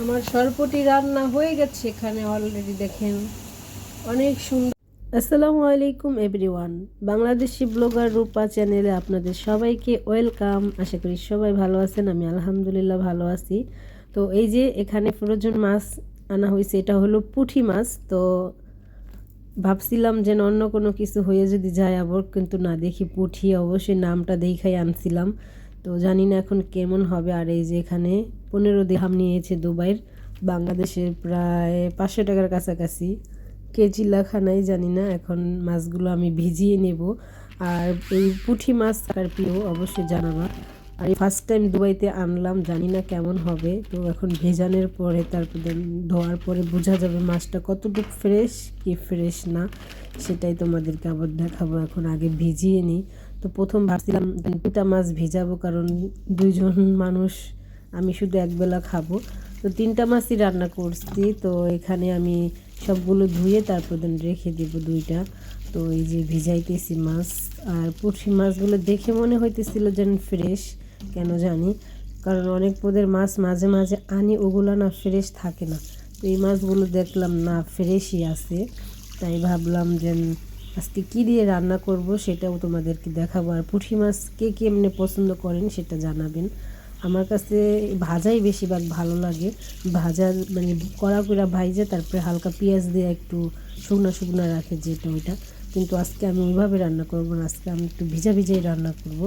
আমার সরপটি রান্না হয়ে গেছে এখানে অলরেডি দেখেন। অনেক সুন্দর। আসসালামু আলাইকুম এভরিওয়ান। বাংলাদেশি ব্লগার রূপা চ্যানেলে আপনাদের সবাইকে ওয়েলকাম। আশা করি সবাই ভালো আছেন, আমি আলহামদুলিল্লাহ ভালো আছি। তো এই যে এখানে ফ্রোজন মাছ আনা হয়েছে, এটা হলো পুঁটি মাছ। তো ভাবছিলাম যেন অন্য কোনো কিছু হয়ে যদি যায় আবার, কিন্তু না দেখি পুঁঠি, অবশ্যই নামটা দেখাই আনছিলাম। তো জানি না এখন কেমন হবে। আর এই যে এখানে পনেরো দিহাম নিয়েছে দুবাইয়ের, বাংলাদেশের প্রায় পাঁচশো টাকার কাছাকাছি। কেজি লেখা নাই, জানি না। এখন মাছগুলো আমি ভিজিয়ে নেব। আর এই পুঁঠি মাছ আর প্রিয় অবশ্যই জানাবা। আর এই ফার্স্ট টাইম দুবাইতে আনলাম, জানি না কেমন হবে। তো এখন ভেজানোর পরে, তারপর ধোয়ার পরে বোঝা যাবে মাছটা কতটুকু ফ্রেশ কি ফ্রেশ না, সেটাই তোমাদেরকে আবার দেখাবো। এখন আগে ভিজিয়ে নিই। তো প্রথম ভাবছিলাম দুটা মাছ ভিজাবো, কারণ দুইজন মানুষ, আমি শুধু একবেলা খাব। তো তিনটা মাছই রান্না করছি, তো এখানে আমি সবগুলো ধুয়ে তারপর দেন রেখে দেবো দুইটা। তো এই যে ভিজাইতেছি মাছ, আর পুঁটি মাছগুলো দেখে মনে হইতেছিল যেন ফ্রেশ, কেন জানি। কারণ অনেক পদের মাছ মাঝে মাঝে আনি, ওগুলো না ফ্রেশ থাকে না। তো এই মাছগুলো দেখলাম না, ফ্রেশই আছে। তাই ভাবলাম যে আজকে কী দিয়ে রান্না করব সেটাও তোমাদেরকে দেখাবো। আর পুঁটি মাছ কে কে এমনি পছন্দ করেন সেটা জানাবেন। আমার কাছে ভাজাই বেশিরভাগ ভালো লাগে। ভাজা মানে কড়া কড়া ভাইজে, তারপরে হালকা পেঁয়াজ দিয়ে একটু শুকনো শুকনো রাখে যেটা ওইটা। কিন্তু আজকে আমি ওইভাবে রান্না করব না, আজকে আমি একটু ভিজা ভিজাই রান্না করব।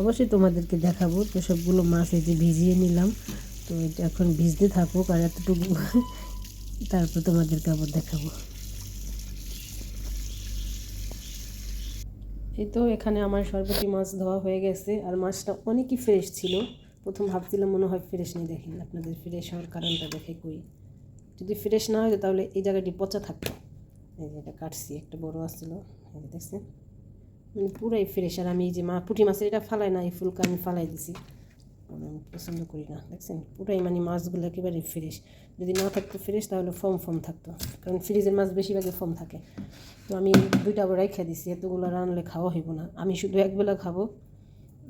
অবশ্যই তোমাদেরকে দেখাবো তো সবগুলো মাছ এই যে ভিজিয়ে নিলাম। তো এটা এখন ভিজতে থাকুক আর এতটুকু। তারপর তোমাদেরকে আবার দেখাবো। এই তো এখানে আমার সরবতি মাছ ধোয়া হয়ে গেছে, আর মাছটা অনেকই ফ্রেশ ছিল। প্রথম ভাবছিলাম মনে হয় ফ্রেশ নেই দেখেন আপনাদের ফ্রেশ হওয়ার কারণটা দেখে কই যদি ফ্রেশ না হয় তাহলে এই জায়গাটি পচা থাকতো। এই যে এটা কাটছি, একটা বড় আসছিল দেখছেন? মানে পুরাই ফ্রেশ আর আমি এই যে মা পুঁটি মাছের এটা ফালাই না, এই ফুলকা আমি ফালাই দিছি। আমি পছন্দ করি না। দেখছেন? পুরাই মানে মাছগুলো একেবারে ফ্রেশ যদি না থাকতো ফ্রেশ তাহলে ফর্ম ফর্ম থাকতো। কারণ ফ্রিজের মাছ বেশিরভাগই ফর্ম থাকে। তো আমি দুইটা আবার রেখে দিছি। এতগুলো রানলে খাওয়া হইব না। আমি শুধু একবেলা খাব।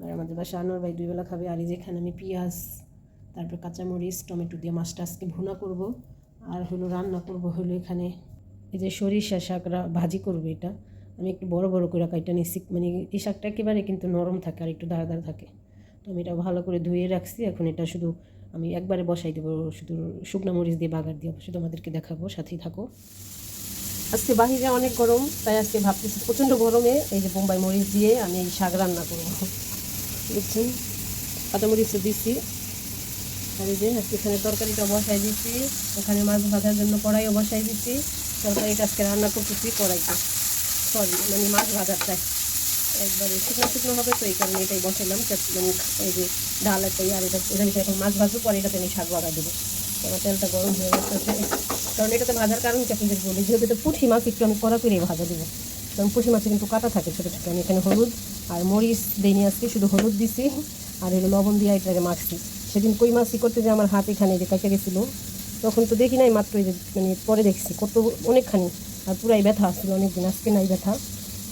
আর আমাদের বাসা আনোয়ার ভাই দুই বেলা খাবে। আর এই যেখানে আমি পেঁয়াজ, তারপর কাঁচামরিচ, টমেটো দিয়ে মাছটা আজকে ভুনা করব। আর হলো রান্না করব হলো এখানে এই যে সরিষা শাক ভাজি করব এটা। আমি একটু বড় বড় করে কাইটা নিচ্ছি মানে এই শাকটা একেবারে কিন্তু নরম থাকে আর একটু দাঁড়া থাকে। তো আমি এটা ভালো করে ধুয়ে রাখছি। এখন এটা শুধু আমি একবারে বসাই দেবো, শুধু শুকনো মরিচ দিয়ে, বাগার দিয়ে শুধু আমাদেরকে দেখাবো, সাথেই থাকো। আজকে বাহিরে অনেক গরম, তাই আজকে ভাবতেছি প্রচণ্ড গরমে এই যে বোম্বাই মরিচ দিয়ে আমি এই শাক রান্না করব। বুঝছেন কাঁচামরিচও দিচ্ছি আর যে আজকে এখানে তরকারিটা বসাই দিচ্ছি ওখানে মাছ ভাজার জন্য কড়াইও বসাই দিচ্ছি তরকারিটা আজকে রান্না করতেছি কড়াইতে। সরি মানে মাছ ভাজারটাই একবারে শুকনো শুকনো হবে, তো এই কারণে এটাই বসাইলাম। এই যে ডাল একটা আর এটা ভিতরে এখন মাছ ভাজবো, পরে এটাতে আমি শাক ভাজা দেবো। আমার তেলটা গরম হয়ে গেছে কারণ এটাতে ভাজার কারণ কি আপনাদের বলি, যেহেতু এটা পুঁঠি মাছ, একটু আমি কড়া করে ভাজা দেবো। কারণ পুঁটি মাছে কিন্তু কাটা থাকে ছোটো ছোটো। আমি এখানে হলুদ আর মরিচ নিয়ে আসছি শুধু হলুদ দিছি, আর এগুলো লবণ দিয়ে এটাকে মাখছি। সেদিন কই মাছই করতে যে আমার হাত এখানে যে কেটে গেছিল, তখন তো দেখি নাই মাত্র এই যে মানে পরে দেখছি, কত অনেকখানি, আর পুরাই ব্যথা আসছিল অনেকদিন, আজকে নাই ব্যথা।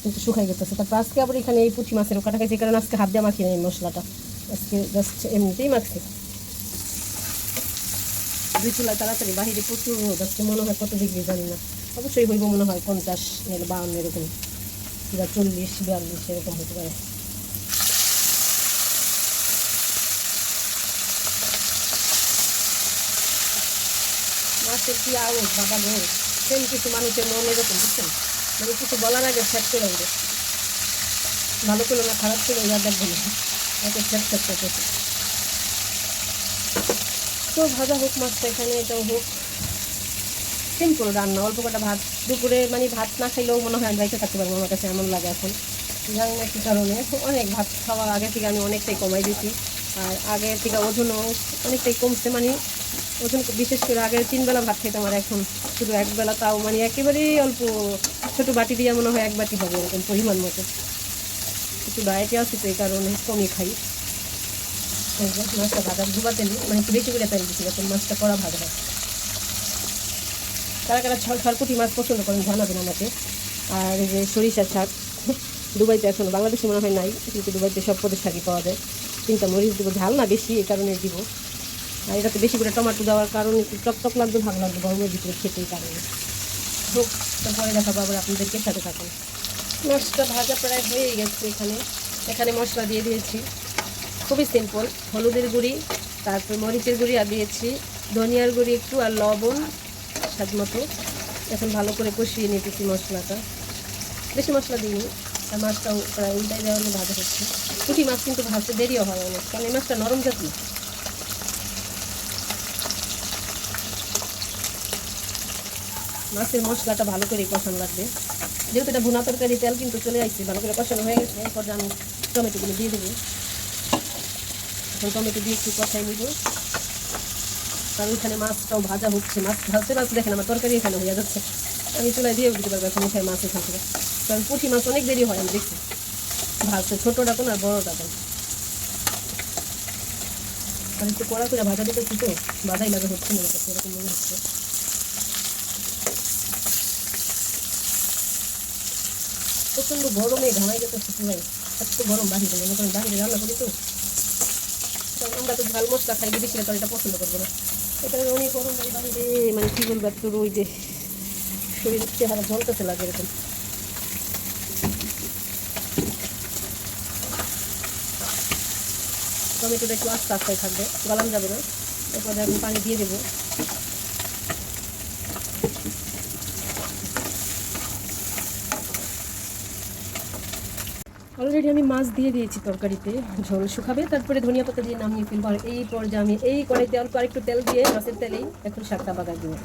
কিন্তু শুকাই গেতেছে তারপর আজকে আবার এখানে এই পুঁটি মাছের কাটা খাইছি কারণ আজকে হাত দিয়ে মাখি নাই মশলাটা। আজকে জাস্ট এমনিতেই মাখছি। দুই চুলায় তাড়াতাড়ি বাহিরে প্রচুর রোদ, আজকে মনে হয় কত ডিগ্রি জানি না। অবশ্যই হইব মনে হয় পঞ্চাশ, নাহলে বাউন্ন এরকম। কিংবা চল্লিশ, বিয়াল্লিশ এরকম হতে পারে। মাছের কি আওয়াজ বাবা সেম কিছু মানুষের মন এরকম, বুঝছেন? মানে কিছু বলার আগে ফ্যাট করে উঠে ভালো ছিল না, খারাপ ছিল ইয়া দেখব না। ফ্যাট ফ্যাট করতেছে তো ভাজা হোক মাছটা এখানে, এটাও হোক। সিম্পল রান্না, অল্প কটা ভাত। দুপুরে মানে ভাত না খাইলেও মনে হয় আমি থাকতে পারব আমার কাছে এমন লাগে এখন। জানি না কী কারণে। অনেক ভাত খাওয়ার আগে থেকে আমি অনেকটাই কমাই দিয়েছি। আর আগের থেকে ওজনও অনেকটাই কমছে মানে ওজন বিশেষ করে আগে তিন বেলা ভাত খাইতাম আর এখন শুধু এক বেলা তাও মানে একেবারেই অল্প ছোটো বাটি দিয়ে মনে হয় এক বাটি হবে এরকম পরিমাণ মতো। একটু ডায়েটে আছি তো এই কারণে কমই খাই। মাছটা ভাজা ধুবা তেল মানে একটু বেশি করে তেল দিচ্ছি যাতে মাছটা কড়া ভাজা হয়। কারা কারা ছল ছলকুটি মাছ পছন্দ করেন জানাবেন আমাকে। আর এই যে সরিষার শাক দুবাইতে এখন বাংলাদেশে মনে হয় নাই, কিন্তু দুবাইতে সব পদের শাকই পাওয়া যায়। তিনটা মরিচ দেবো, ঝাল না বেশি, এই কারণে দিব। আর এটাতে বেশি করে টমেটো দেওয়ার কারণে একটু টকটক লাগবে ভালো লাগবে, গরমের ভিতরে খেতেই কারণে হোক, তারপরে দেখাবো আবার আপনাদেরকে সাথে থাকুন। মাছটা ভাজা প্রায় হয়ে গেছে এখানে। এখানে মশলা দিয়ে দিয়েছি। খুবই সিম্পল হলুদের গুঁড়ি, তারপর মরিচের গুঁড়ি আর দিয়েছি। ধনিয়ার গুঁড়ি একটু আর লবণ, স্বাদ মতো। এখন ভালো করে কষিয়ে নিতেছি মশলাটা। বেশি মশলা দিইনি, আর মাছটাও প্রায় উল্টাই দেওয়া ভাজা হচ্ছে। পুঁটি মাছ কিন্তু ভাজতে দেরিও হয় অনেক, কারণ এই মাছটা নরম জাতি মাছের মশলাটা ভালো করে কষানো লাগবে। যেহেতু এটা ভুনা তরকারি, তেল কিন্তু চলে আসছে ভালো করে কষানো হয়ে গেছে। এরপর আমি টমেটোগুলো দিয়ে দেবো। এখন টমেটো দিয়ে একটু কষাই নিব। কারণ এখানে মাছটাও ভাজা হচ্ছে। মাছ ভাজতে ভাজতে দেখেন আমার তরকারি এখানে হয়ে যাচ্ছে। আমি চুলায় দিয়েও দিতে পারব এখন এখানে মাছ এখান থেকে। কারণ পুঁটি মাছ অনেক দেরি হয়, আমি দেখছি। ভাজতে ছোটোটা কোন আর বড়োটা কোন। আর একটু কড়া করে ভাজা দিতে তো, বাধাই লাগে হচ্ছে না এরকম মনে হচ্ছে। প্রচণ্ড গরমে ঘামাই গেছে পুরাই এত গরম বাহিরে, মনে করেন বাহিরে রান্না করি তো। আমরা তো ঝাল মশলা খাই বিদেশিরা তো এটা পছন্দ করব না। এখানে অনেক গরম বাহিরে মানে কী বলব একটু ওই যে শরীরের চেহারা ঝলকাতে লাগে এরকম। টমেটোটা একটু আস্তে আস্তে থাকবে গলাম যাবে না। এরপরে আমি পানি দিয়ে দেবো। অলরেডি আমি মাছ দিয়ে দিয়েছি তরকারিতে। ঝোল শুকাবে, তারপরে ধনিয়া পাতা দিয়ে নামিয়ে ফেলব। আর এই পর্যায়ে আমি এই কড়াইতে অল্প আরেকটু তেল দিয়ে মাছের তেলেই এখন শাকটা বাগাই দেবো।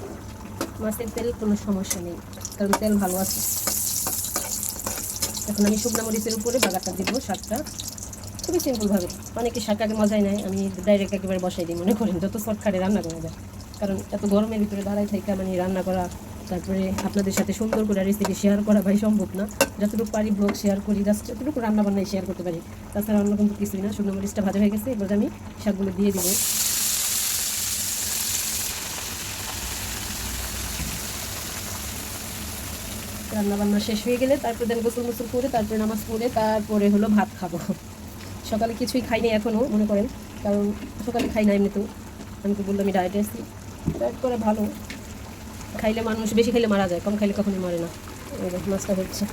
মাছের তেল কোনো সমস্যা নেই, কারণ তেল ভালো আছে। এখন আমি শুকনো মরিচের উপরে বাগারটা দেবো, শাকটা। খুবই সিম্পলভাবে অনেকে শাক আগে মজাই নেয়, আমি ডাইরেক্ট একেবারে বসাই দিই, মনে করেন, যত শর্টকাটে রান্না করা যায়। কারণ এত গরমের ভিতরে দাঁড়াই থেকে মানে রান্না করা তারপরে আপনাদের সাথে সুন্দর করে রেসিপি শেয়ার করা ভাই সম্ভব না। যতটুকু পারি ব্লগ শেয়ার করি জাস্ট যতটুকু রান্না বান্নাই শেয়ার করতে পারি। তাছাড়া অন্য কিন্তু কিছুই না, শুকনো মরিচটা ভাজা হয়ে গেছে, এবার আমি শাকগুলো দিয়ে দিব। রান্না বান্না শেষ হয়ে গেলে তারপরে দেন গোসল মোসল করে তারপরে নামাজ পড়ে তারপরে হলো ভাত খাব। সকালে কিছুই খাই খাইনি এখনও মনে করেন, কারণ সকালে খাই না এমনিতেও। আমি তো বললাম আমি ডায়েটে আছি। ডায়েট করে ভালো। খাইলে মানুষ বেশি খাইলে মারা যায়, কম খাইলে কখনোই মরে না। মাছটা হচ্ছে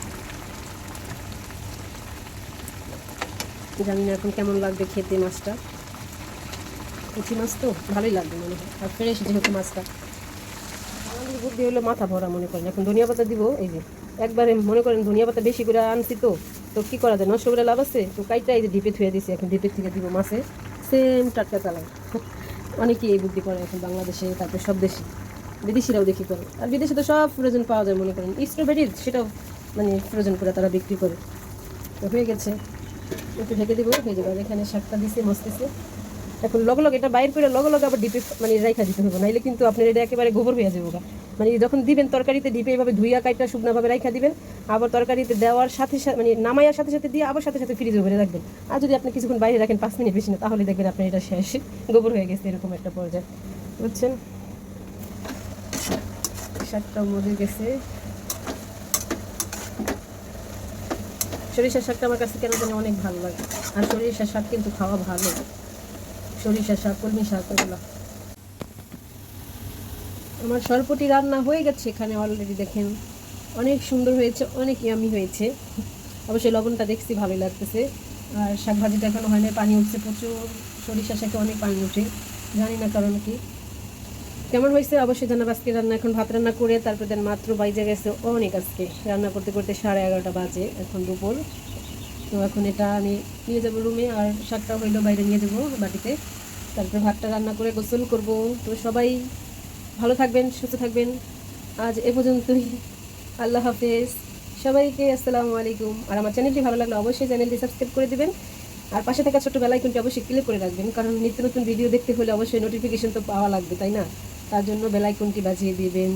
জানি না এখন কেমন লাগবে খেতে মাছটা। পুঁটি মাছ তো ভালোই লাগবে মনে হয়। আর ফ্রেশ যেহেতু মাছটা। আমাদের বুদ্ধি হলো মাথা ভরা, মনে করেন। এখন ধনিয়া পাতা দিব, এই যে। একবারে মনে করেন ধনিয়া পাতা বেশি করে আনছি তো তো কী করা যায়? নষ্ট করে লাভ আছে? তো কাইটা এই যে ডিপে থুয়ে দিছি, এখন ডিপের থেকে দিব মাছে। সেম টাটকা চালাই অনেকেই এই বুদ্ধি করে এখন বাংলাদেশে, তারপর সব দেশে। বিদেশিরাও দেখি করে। আর বিদেশে তো সব ফ্রোজেন পাওয়া যায় মনে করেন। স্ট্রবেরির সেটাও মানে ফ্রোজেন করে তারা বিক্রি করে। তো হয়ে গেছে। একটু ঢেকে দিব, হয়ে যাবে। আর এখানে শাকটা দিছে, মস্তেছে। এখন লগ লগ এটা বাইর করে লগ লগ আবার ডিপে মানে রাইখা দিতে হবে। নাইলে কিন্তু আপনার এটা একেবারে গোবর হয়ে যাবে। মানে যখন দিবেন তরকারিতে ডিপে এইভাবে ধুইয়া, কাইটা, শুকনাভাবে রাইখা দিবেন, আবার তরকারিতে দেওয়ার সাথে সাথে মানে নামাইয়ার সাথে সাথে দিয়ে আবার সাথে সাথে ফ্রিজে ভরে রাখবেন। আর যদি আপনি কিছুক্ষণ বাইরে রাখেন পাঁচ মিনিট বেশি না, তাহলে দেখবেন আপনার এটা শেষ। গোবর হয়ে গেছে, এরকম একটা পর্যায়ে। বুঝছেন? শাকটাও মরে গেছে। সরিষার শাকটা আমার কাছে কেন জানি অনেক ভালো লাগে। আর সরিষার শাক কিন্তু খাওয়া ভালো। সরিষার শাক, কলমি শাক, এগুলো। আমার সরপটি রান্না হয়ে গেছে এখানে অলরেডি দেখেন। অনেক সুন্দর হয়েছে, অনেক ইয়ামি হয়েছে। অবশ্যই লবণটা দেখছি ভালোই লাগতেছে। আর শাক ভাজিটা এখনও হয় না পানি উঠছে প্রচুর। সরিষা শাকে অনেক পানি উঠে। জানি না কারণ কি। কেমন হয়েছে? অবশ্যই জানাব। আজকে রান্না, এখন ভাত রান্না করে তারপর দেন মাত্র বাইজে গেছে অনেক আজকে। রান্না করতে করতে সাড়ে এগারোটা বাজে এখন দুপুর। তো এখন এটা আমি নিয়ে যাব রুমে আর শাকটা হইল বাইরে নিয়ে যাব বাটিতে। তারপরে ভাতটা রান্না করে গোসল করব। তো সবাই ভালো থাকবেন, সুস্থ থাকবেন। আজ এ পর্যন্তই। আল্লাহ হাফেজ। সবাইকে আসসালামু আলাইকুম। আর আমার চ্যানেলটি ভালো লাগলে অবশ্যই চ্যানেলটি সাবস্ক্রাইব করে দেবেন। আর পাশে থাকা ছোট্ট বেলাইকনটি অবশ্যই ক্লিক করে রাখবেন। কারণ নিত্য নতুন ভিডিও দেখতে হলে অবশ্যই নোটিফিকেশন তো পাওয়া লাগবে, তাই না? তার জন্য বেলাইকনটি বাজিয়ে দিবেন।